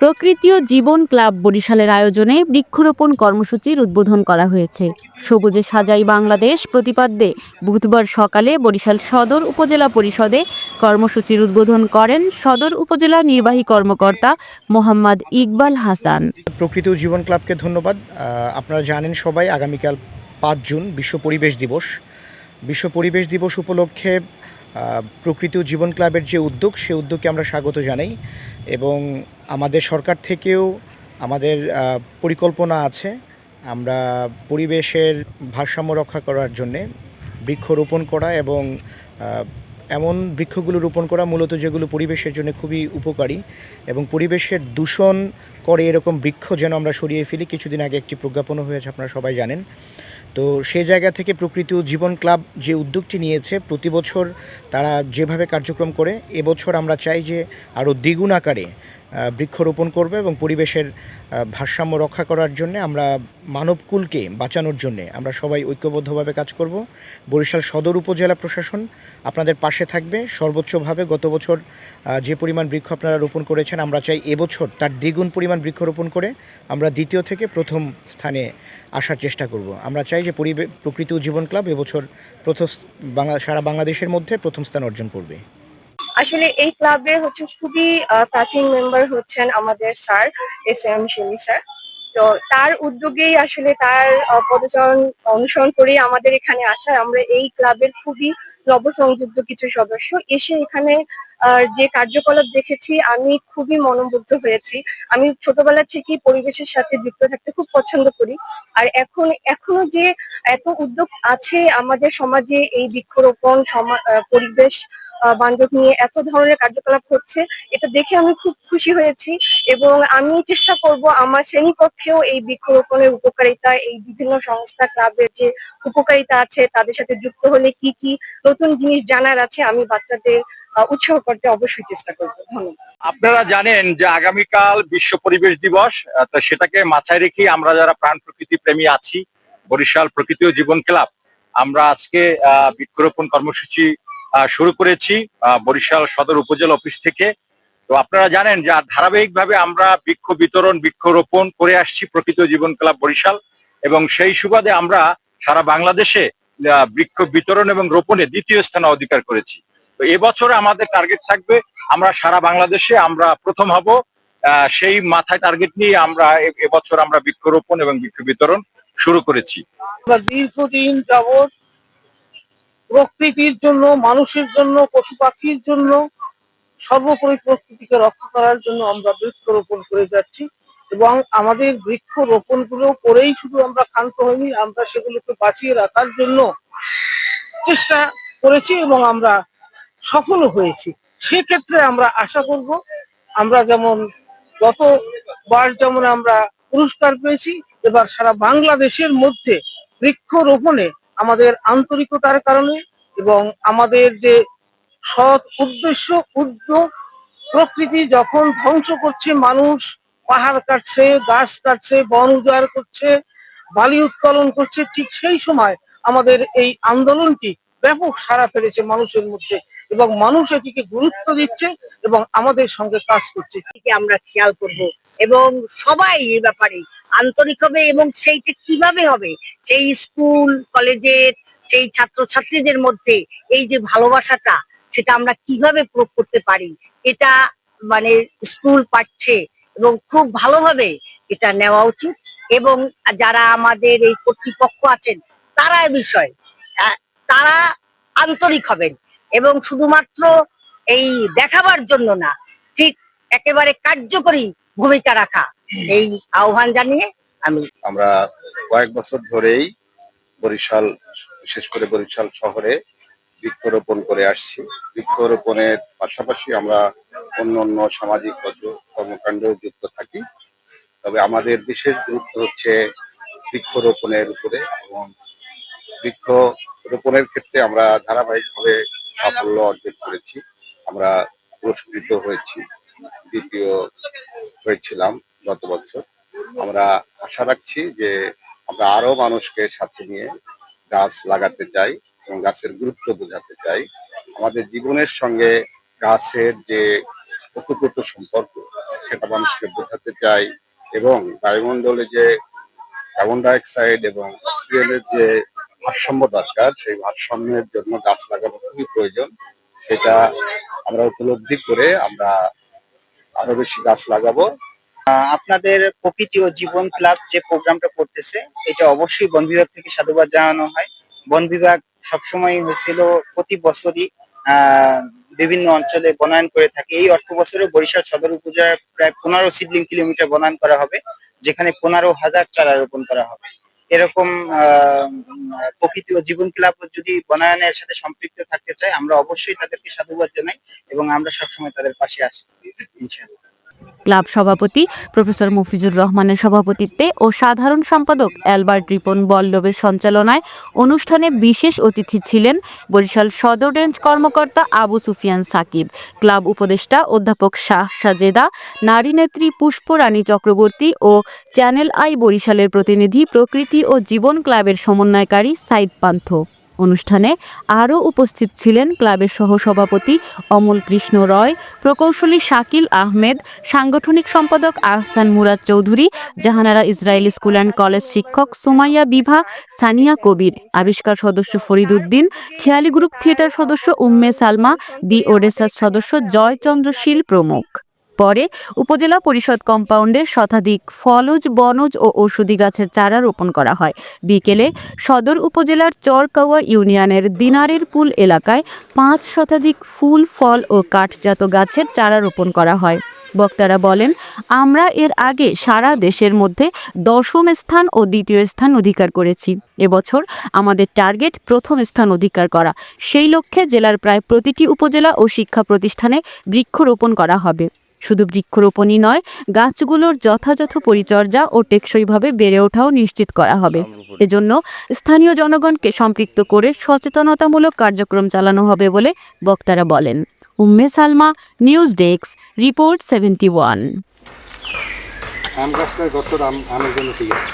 প্রকৃতি ও জীবন ক্লাব বরিশালের আয়োজনে বৃক্ষরোপণ কর্মসূচির উদ্বোধন করা হয়েছে। সবুজে সাজাই বাংলাদেশ প্রতিপাদ্যে বুধবার সকালে বরিশাল সদর উপজেলা পরিষদে কর্মসূচির উদ্বোধন করেন সদর উপজেলা নির্বাহী কর্মকর্তা মোহাম্মদ ইকবাল হাসান। প্রকৃতি ও জীবন ক্লাবকে ধন্যবাদ। আপনারা জানেন সবাই আগামীকাল পাঁচ জুন বিশ্ব পরিবেশ দিবস। বিশ্ব পরিবেশ দিবস উপলক্ষে প্রকৃতি জীবন ক্লাবের যে উদ্যোগ, সে উদ্যোগকে আমরা স্বাগত জানাই এবং আমাদের সরকার থেকেও আমাদের পরিকল্পনা আছে আমরা পরিবেশের ভারসাম্য রক্ষা করার জন্যে বৃক্ষরোপণ করা এবং এমন বৃক্ষগুলো রোপণ করা মূলত যেগুলো পরিবেশের জন্য খুবই উপকারী এবং পরিবেশের দূষণ করে এরকম বৃক্ষ যেন আমরা সরিয়ে ফেলি। কিছুদিন আগে একটি প্রজ্ঞাপনও হয়েছে, আপনারা সবাই জানেন। তো সে জায়গা থেকে প্রকৃতি জীবন ক্লাব যে উদ্যোগটি নিয়েছে, প্রতি বছর তারা যেভাবে কার্যক্রম করে, এবছর আমরা চাই যে আরও দ্বিগুণ আকারে বৃক্ষরোপণ করবে এবং পরিবেশের ভারসাম্য রক্ষা করার জন্য আমরা মানবকুলকে বাঁচানোর জন্য আমরা সবাই ঐক্যবদ্ধভাবে কাজ করব। বরিশাল সদর উপজেলা প্রশাসন আপনাদের পাশে থাকবে। সর্বোচ্চভাবে গত বছর যে পরিমাণ বৃক্ষ আপনারা রোপণ করেছেন, আমরা চাই এবছর তার দ্বিগুণ পরিমাণ বৃক্ষরোপণ করে আমরা দ্বিতীয় থেকে প্রথম স্থানে আসার চেষ্টা করব। আমরা চাই যে পরিবে, প্রকৃতি ও জীবন ক্লাব এবছর প্রথম বাংলা, সারা বাংলাদেশের মধ্যে প্রথম স্থান অর্জন করবে। আসলে এই ক্লাবের হচ্ছে খুবই প্রাচীন মেম্বার হচ্ছেন আমাদের sir S M Shemi sir. তো তার উদ্যোগেই আসলে তার পদচারণ অনুসরণ করে আমাদের এখানে আসা আমরা এই ক্লাবের খুবই নবসংযুক্ত কিছু সদস্য। এসে এখানে যে কার্যকলাপ দেখেছি, আমি খুবই মনোমুগ্ধ হয়েছি। আমি ছোটবেলা থেকেই পরিবেশের সাথে যুক্ত থাকতে খুব পছন্দ করি। আর এখন, এখনও যে এত উদ্যোগ আছে আমাদের সমাজে, এই বৃক্ষরোপণ পরিবেশ বান্ধব নিয়ে এত ধরনের কার্যকলাপ হচ্ছে, এটা দেখে আমি খুব খুশি হয়েছি। এবং আমি চেষ্টা করব আমার শ্রেণীকক্ষেও এই বৃক্ষরোপণের উপকারিতা এই বিভিন্ন সংস্থা ক্লাবের যে উপকারিতা আছে তাদের সাথে যুক্ত হলে কি কি নতুন জিনিস জানার আছে আমি বাচ্চাদের উৎসাহ করতে অবশ্যই চেষ্টা করব। ধন্যবাদ। আপনারা জানেন যে আগামীকাল বিশ্ব পরিবেশ দিবস তো সেটাকে মাথায় রেখে আমরা যারা প্রাণ প্রকৃতি প্রেমী আছি বরিশাল প্রকৃতি ও জীবন ক্লাব আমরা আজকে আহ, বৃক্ষরোপণ কর্মসূচি শুরু করেছি বরিশাল সদর উপজেলা অফিস থেকে। তো আপনারা জানেন যে ধারাবাহিকভাবে আমরা বৃক্ষ বিতরণ, বৃক্ষরোপণ করে আসছি প্রকৃত জীবন ক্লাব বরিশাল এবং সেই সুবাদে আমরা সারা বাংলাদেশে বৃক্ষ বিতরণ এবং রোপণে দ্বিতীয় স্থান অধিকার করেছি। তো এবছর আমাদের টার্গেট থাকবে, আমরা সারা বাংলাদেশে আমরা প্রথম হব সেই মাথায় টার্গেট নিয়ে আমরা এবছর আমরা বৃক্ষরোপণ এবং বৃক্ষ বিতরণ শুরু করেছি। দীর্ঘদিন যাবৎ প্রকৃতির জন্য, মানুষের জন্য, পশু পাখির জন্য সর্বোপরি প্রকৃতিকে রক্ষা করার জন্য আমরা বৃক্ষরোপণ করে যাচ্ছি এবং আমাদের বৃক্ষ রোপণগুলো করেই শুধু আমরা ক্ষান্ত হইনি, আমরা সেগুলোকে বাঁচিয়ে রাখার জন্য চেষ্টা করেছি এবং আমরা সফল হয়েছি। সেক্ষেত্রে আমরা আশা করব, আমরা যেমন গতবার যেমন আমরা পুরস্কার পেয়েছি, এবার সারা বাংলাদেশের মধ্যে বৃক্ষরোপণে আমাদের আন্তরিকতার কারণে এবং আমাদের যে সৎ উদ্দেশ্য, উদ্যোগ, প্রকৃতি যখন ধ্বংস করছে, মানুষ পাহাড় কাটছে, গাছ কাটছে, বন উজাড় করছে, বালি উত্তোলন করছে, ঠিক সেই সময় আমাদের এই আন্দোলনটি ব্যাপক সাড়া ফেলেছে মানুষের মধ্যে এবং মানুষ এটিকে গুরুত্ব দিচ্ছে এবং আমাদের সঙ্গে কাজ করছে। আমরা খেয়াল করব এবং সবাই এই ব্যাপারে আন্তরিক হবে এবং সেইটা কীভাবে হবে? সেই স্কুল, কলেজের সেই ছাত্রছাত্রীদের মধ্যে এই যে ভালোবাসাটা সেটা আমরা কীভাবে প্রয়োগ করতে পারি, এটা মানে স্কুল পাচ্ছে এবং খুব ভালোভাবে এটা নেওয়া উচিত এবং যারা আমাদের এই কর্তৃপক্ষ আছেন, তারা এ বিষয়ে তারা আন্তরিক হবেন এবং শুধুমাত্র এই দেখাবার জন্য না, ঠিক একেবারে কার্যকরী ভূমিকা রাখা, এই আহ্বান জানিয়ে আমি আমরা কয়েক বছর ধরেই বরিশাল, বিশেষ করে বরিশাল শহরে বৃক্ষরোপণ করে আসছি। বৃক্ষরোপণের পাশাপাশি আমরা অন্য অন্য সামাজিক কর্ম- কর্মকাণ্ডেও যুক্ত থাকি। তবে আমাদের বিশেষ গুরুত্ব হচ্ছে বৃক্ষরোপণের উপরে এবং বৃক্ষ রোপণের ক্ষেত্রে আমরা ধারাবাহিকভাবে সাফল্য অর্জন করেছি। আমরা পুরস্কৃত হয়েছি, দ্বিতীয় হয়েছিলাম গত বছর। আমরা আশা রাখছি যে আমরা আরও মানুষকে সাথে নিয়ে গাছ লাগাতে চাই। এবং গাছের গুরুত্ব বোঝাতে চাই, আমাদের জীবনের সঙ্গে গাছের যে অতুপ্রত সম্পর্ক, সেটা মানুষকে বোঝাতে চাই এবং বায়ুমণ্ডলে যে কার্বন ডাইঅক্সাইড এবং অক্সিজেনের যে ভারসাম্য দরকার, সেই ভারসাম্যের জন্য গাছ লাগানো খুবই প্রয়োজন। সেটা আমরা উপলব্ধি করে আমরা আরও বেশি গাছ লাগাবো। আপনাদের প্রকৃতি ও জীবন ক্লাব যে প্রোগ্রামটা করতেছে, এটা অবশ্যই বন বিভাগ থেকে সাধুবাদ জানানো হয়। বন বিভাগ সবসময় হয়েছিল প্রতি বছরই বিভিন্ন অঞ্চলে বনায়ন করে থাকে। এই অর্থ বছরে বরিশাল সদর উপজেলার প্রায় পনেরো সিডলিং কিলোমিটার বনায়ন করা হবে, যেখানে পনেরো হাজার চারা রোপণ করা হবে। এরকম প্রকৃতি ও জীবন ক্লাব যদি বনায়নের সাথে সম্পৃক্ত থাকতে চায়, আমরা অবশ্যই তাদেরকে সাধুবাদ জানাই এবং আমরা সবসময় তাদের পাশে আসি ইনশাআল্লাহ। ক্লাব সভাপতি প্রফেসর মফিজুর রহমানের সভাপতিত্বে ও সাধারণ সম্পাদক অ্যালবার্ট রিপন বল্লভের সঞ্চালনায় অনুষ্ঠানে বিশেষ অতিথি ছিলেন বরিশাল সদর রেঞ্জ কর্মকর্তা আবু সুফিয়ান সাকিব, ক্লাব উপদেষ্টা অধ্যাপক শাহ সাজেদা, নারী নেত্রী পুষ্পরানী চক্রবর্তী ও চ্যানেল আই বরিশালের প্রতিনিধি প্রকৃতি ও জীবন ক্লাবের সমন্বয়কারী সাইদ পান্থ। অনুষ্ঠানে আরও উপস্থিত ছিলেন ক্লাবের সহসভাপতি অমল কৃষ্ণ রয়, প্রকৌশলী শাকিল আহমেদ, সাংগঠনিক সম্পাদক Ahsan Murad Chowdhury, Jahanara Israil school and college শিক্ষক সুমাইয়া বিভা, সানিয়া কবির, আবিষ্কার সদস্য ফরিদুদ্দিন খেয়ালি গ্রুপ থিয়েটার সদস্য উম্মে সালমা দি ওডেসাস সদস্য জয়চন্দ্র শীল প্রমুখ। পরে উপজেলা পরিষদ কম্পাউন্ডে শতাধিক ফলজ, বনজ ও ঔষধি গাছের চারা রোপণ করা হয়। বিকেলে সদর উপজেলার চরকাওয়া ইউনিয়নের দিনারের পুল এলাকায় পাঁচ শতাধিক ফুল, ফল ও কাঠজাত গাছের চারা রোপণ করা হয়। বক্তারা বলেন, আমরা এর আগে সারা দেশের মধ্যে দশম স্থান ও দ্বিতীয় স্থান অধিকার করেছি। এবছর আমাদের টার্গেট প্রথম স্থান অধিকার করা। সেই লক্ষ্যে জেলার প্রায় প্রতিটি উপজেলা ও শিক্ষা প্রতিষ্ঠানে বৃক্ষরোপণ করা হবে। শুধু বৃক্ষরোপণই নয় গাছগুলোর যথাযথ পরিচর্যা ও টেকসইভাবে বেড়ে ওঠাও নিশ্চিত করা হবে। এজন্য স্থানীয় জনগণকে সম্পৃক্ত করে সচেতনতামূলক কার্যক্রম চালানো হবে বলে বক্তারা বলেন। Umme Salma news desk report seventy one. আম গাছটার গতর আম আমের জন্য ঠিক আছে।